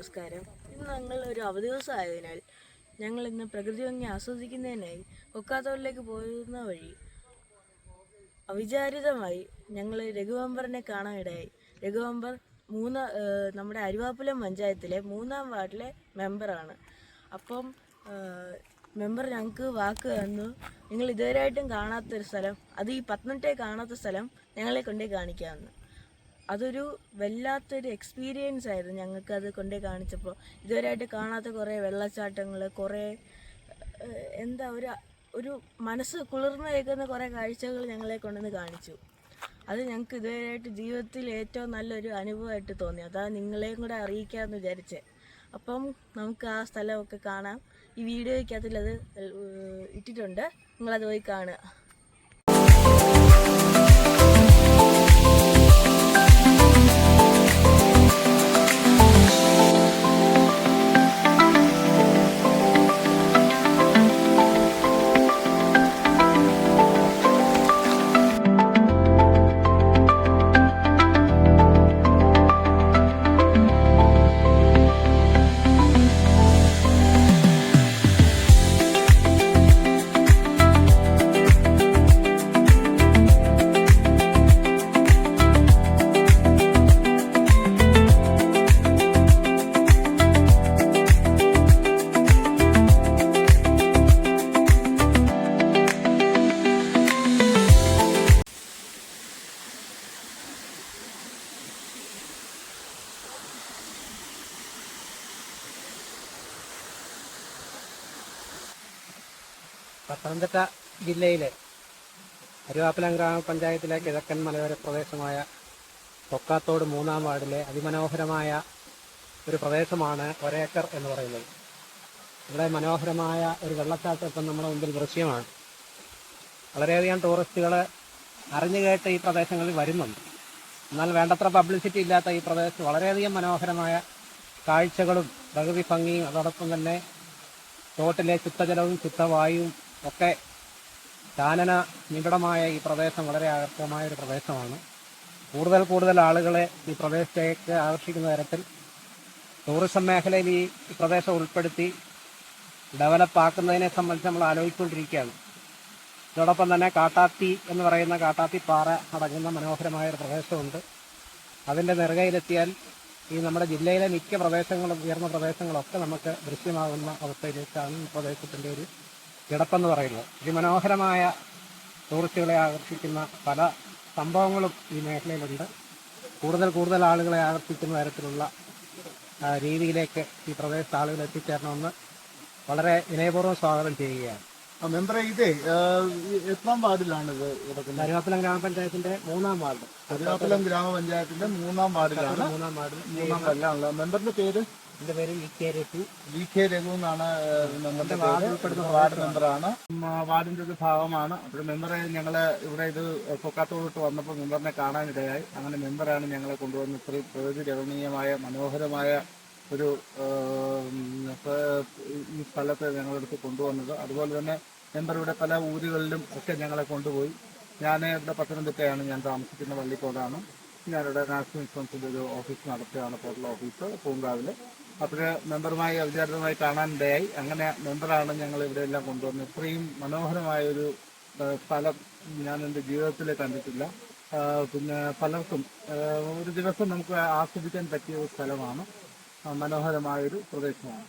നമസ്കാരം. ഇന്ന് ഞങ്ങൾ ഒരു അവധി ദിവസമായതിനാൽ ഞങ്ങൾ ഇന്ന് പ്രകൃതി ഭംഗി ആസ്വദിക്കുന്നതിനായി ഒക്കാത്തോളിലേക്ക് പോകുന്ന വഴി അവിചാരിതമായി ഞങ്ങൾ രഘുവമ്പറിനെ കാണാനിടയായി. രഘുവമ്പർ മൂന്ന് നമ്മുടെ അരുവാപ്പുലം പഞ്ചായത്തിലെ മൂന്നാം വാർഡിലെ മെമ്പറാണ്. അപ്പം മെമ്പർ ഞങ്ങൾക്ക് വാക്ക് തന്നു. നിങ്ങൾ ഇതുവരെയായിട്ടും കാണാത്തൊരു സ്ഥലം അത് ഈ പത്തനംതിട്ടയെ കാണാത്ത സ്ഥലം ഞങ്ങളെ കൊണ്ടേ കാണിക്കാമെന്ന്. അതൊരു വല്ലാത്തൊരു എക്സ്പീരിയൻസ് ആയിരുന്നു ഞങ്ങൾക്ക് അത് കൊണ്ടേ കാണിച്ചപ്പോൾ. ഇതുവരെയായിട്ട് കാണാത്ത കുറേ വെള്ളച്ചാട്ടങ്ങൾ കുറേ എന്താ ഒരു ഒരു മനസ്സ് കുളിർന്ന് വയ്ക്കുന്ന കുറേ കാഴ്ചകൾ ഞങ്ങളെ കൊണ്ടുവന്ന് കാണിച്ചു. അത് ഞങ്ങൾക്ക് ഇതുവരെയായിട്ട് ജീവിതത്തിൽ ഏറ്റവും നല്ലൊരു അനുഭവമായിട്ട് തോന്നി. അതാ നിങ്ങളെയും കൂടെ അറിയിക്കാമെന്ന് വിചാരിച്ചേ. അപ്പം നമുക്ക് ആ സ്ഥലമൊക്കെ കാണാം. ഈ വീഡിയോയ്ക്കകത്തിൽ അത് ഇട്ടിട്ടുണ്ട്. നിങ്ങളത് പോയി കാണുക. പത്തനംതിട്ട ജില്ലയിലെ അരുവാപ്പലം ഗ്രാമപഞ്ചായത്തിലെ കിഴക്കൻ മലയോര പ്രദേശമായ തൊക്കാത്തോട് മൂന്നാം വാർഡിലെ അതിമനോഹരമായ ഒരു പ്രദേശമാണ് ഒരേക്കർ എന്ന് പറയുന്നത്. ഇവിടെ മനോഹരമായ ഒരു വെള്ളച്ചാട്ടം നമ്മുടെ മുമ്പിൽ ദൃശ്യമാണ്. വളരെയധികം ടൂറിസ്റ്റുകൾ അറിഞ്ഞു കേട്ട് ഈ പ്രദേശങ്ങളിൽ വരുന്നുണ്ട്. എന്നാൽ വേണ്ടത്ര പബ്ലിസിറ്റി ഇല്ലാത്ത ഈ പ്രദേശത്ത് വളരെയധികം മനോഹരമായ കാഴ്ചകളും പ്രകൃതി ഭംഗിയും അതോടൊപ്പം തന്നെ തോട്ടിലെ ശുദ്ധജലവും ശുദ്ധവായുവും ഒക്കെ ചാനന നിബിഡമായ ഈ പ്രദേശം വളരെ ആകർഷകമായ ഒരു പ്രദേശമാണ്. കൂടുതൽ കൂടുതൽ ആളുകളെ ഈ പ്രദേശത്തേക്ക് ആകർഷിക്കുന്ന തരത്തിൽ ടൂറിസം മേഖലയിൽ ഈ പ്രദേശം ഉൾപ്പെടുത്തി ഡെവലപ്പ് ആക്കുന്നതിനെ സംബന്ധിച്ച് നമ്മൾ ആലോചിച്ചുകൊണ്ടിരിക്കുകയാണ്. ഇതോടൊപ്പം തന്നെ കാട്ടാത്തി എന്ന് പറയുന്ന കാട്ടാത്തി പാറ അടങ്ങുന്ന മനോഹരമായ ഒരു പ്രദേശമുണ്ട്. അതിന്റെ നെറുകയിലെത്തിയാൽ ഈ നമ്മുടെ ജില്ലയിലെ മിക്ക പ്രദേശങ്ങളും ഉയർന്ന പ്രദേശങ്ങളൊക്കെ നമുക്ക് ദൃശ്യമാകുന്ന അവസ്ഥയിലേക്കാണ് ഈ പ്രദേശത്തിന്റെ ഒരു കിടപ്പെന്ന് പറയുന്നത്. അതിമനോഹരമായ ടൂറിസ്റ്റുകളെ ആകർഷിക്കുന്ന പല സംഭവങ്ങളും ഈ മേഖലയിലുണ്ട്. കൂടുതൽ കൂടുതൽ ആളുകളെ ആകർഷിക്കുന്ന തരത്തിലുള്ള രീതിയിലേക്ക് ഈ പ്രദേശത്ത് ആളുകൾ എത്തിച്ചേരണമെന്ന് വളരെ വിനയപൂർവം സ്വാഗതം ചെയ്യുകയാണ്. മെമ്പറെ ഇതേ എത്രാം വാർഡിലാണിത് കിടക്കുന്നത്? കരുവാപ്പലം ഗ്രാമപഞ്ചായത്തിന്റെ മൂന്നാം വാർഡ്. കരുവാപ്പലം ഗ്രാമപഞ്ചായത്തിന്റെ മൂന്നാം വാർഡിലാണ് മൂന്നാം വാർഡ് മൂന്നാം വാർഡിലാണല്ലോ മെമ്പറിന്റെ പേര്? എന്റെ പേര് V K Raghu. V K Raghu എന്നാണ് വാർഡ് മെമ്പറാണ്. ഒരു ഭാഗമാണ്. അപ്പോൾ മെമ്പറെ ഞങ്ങൾ ഇവിടെ ഇത് പൊക്കാത്തോട്ട് വന്നപ്പോൾ മെമ്പറിനെ കാണാനിടയായി. അങ്ങനെ മെമ്പറാണ് ഞങ്ങളെ കൊണ്ടുവന്ന് ഇത്രയും പ്രകൃതി രമണീയമായ മനോഹരമായ ഒരു ഈ സ്ഥലത്ത് ഞങ്ങളെടുത്ത് കൊണ്ടുവന്നത്. അതുപോലെ തന്നെ മെമ്പർ ഇവിടെ പല ഊരുകളിലും ഒക്കെ ഞങ്ങളെ കൊണ്ടുപോയി. ഞാൻ ഇവിടെ പത്തനംതിട്ടയാണ് ഞാൻ താമസിക്കുന്ന വള്ളിക്കോടാണ്. ഞാനിവിടെ നാഷണൽ ഇൻഷുറൻസിന്റെ ഒരു ഓഫീസ് നടത്തുകയാണ്. പോർട്ടൽ ഓഫീസ് പൂങ്കാവിൽ. അപ്പോൾ മെമ്പറുമായി അവിചാരിതമായി കാണാനിടയായി അങ്ങനെ മെമ്പറാണ് ഞങ്ങൾ ഇവിടെ എല്ലാം കൊണ്ടുവന്നത്. ഇത്രയും മനോഹരമായ ഒരു സ്ഥലം ഞാൻ എന്റെ ജീവിതത്തിൽ കണ്ടിട്ടില്ല. പിന്നെ പലർക്കും ഒരു ദിവസം നമുക്ക് ആസ്വദിക്കാൻ പറ്റിയ ഒരു സ്ഥലമാണ്. മനോഹരമായൊരു പ്രദേശമാണ്.